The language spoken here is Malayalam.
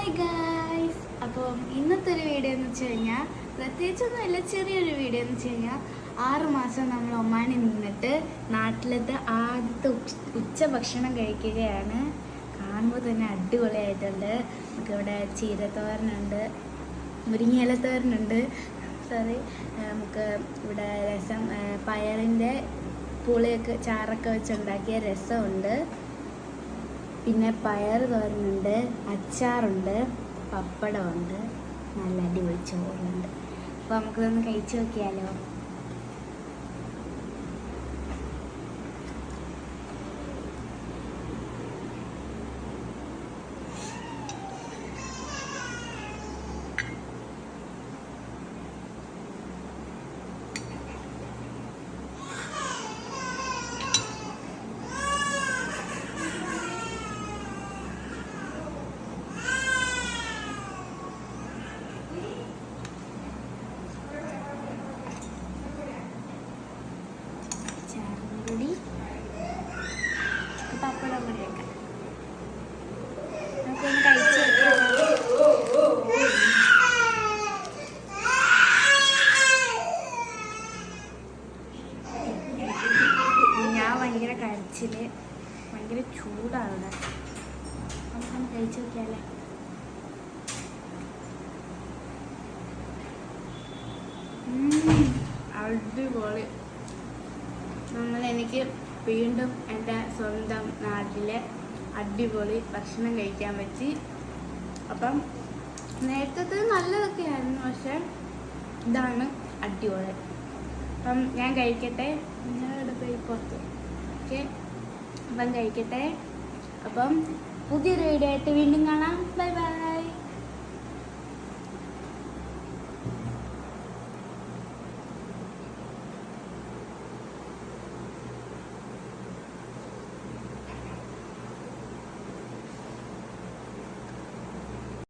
ഹായ് ഗായ്സ് അപ്പം ഇന്നത്തെ ഒരു വീഡിയോ എന്ന് വെച്ച് കഴിഞ്ഞാൽ പ്രത്യേകിച്ചൊന്നുമില്ല ചെറിയൊരു വീഡിയോ എന്ന് വെച്ച് കഴിഞ്ഞാൽ ആറ് മാസം നമ്മൾ ഒമാനിൽ നിന്നിട്ട് നാട്ടിലത്തെ ആദ്യത്തെ ഉച്ച ഭക്ഷണം കഴിക്കുകയാണ്. കാണുമ്പോൾ തന്നെ അടിപൊളിയായിട്ടുണ്ട്. നമുക്കിവിടെ ചീരത്തോരനുണ്ട് മുരിങ്ങയിലത്തോരനുണ്ട്. സോറി നമുക്ക് ഇവിടെ രസം പയറിന്റെ പുളിയൊക്കെ ചാറൊക്കെ വെച്ചുണ്ടാക്കിയ രസമുണ്ട്. പിന്നെ പയർ തോരനുണ്ട് അച്ചാറുണ്ട് പപ്പടമുണ്ട് നല്ല അടിപൊളി ചോറുണ്ട്. അപ്പോൾ നമുക്കിതൊന്ന് കഴിച്ചു നോക്കിയാലോ? കൂടി വെക്കാം നമുക്കൊന്ന് കഴിച്ചു ഞാൻ ഭയങ്കര കരച്ചിൽ ഭയങ്കര ചൂടാണ്. നമുക്കൊന്ന് കഴിച്ചു നോക്കിയാലേ. അടിപൊളി. നമ്മൾ എനിക്ക് വീണ്ടും എന്റെ സ്വന്തം നാട്ടിലെ അടിപൊളി ഭക്ഷണം കഴിക്കാൻ പറ്റി. അപ്പം നേരത്തെ നല്ലതൊക്കെ ആയിരുന്നു പക്ഷെ ഇതാണ് അടിപൊളി. അപ്പം ഞാൻ കഴിക്കട്ടെ? ഞാനിവിടെ പോയി പുറത്ത്. ഓക്കെ? അപ്പം കഴിക്കട്ടെ? അപ്പം പുതിയൊരു വീഡിയോ ആയിട്ട് വീണ്ടും കാണാം. Bye bye.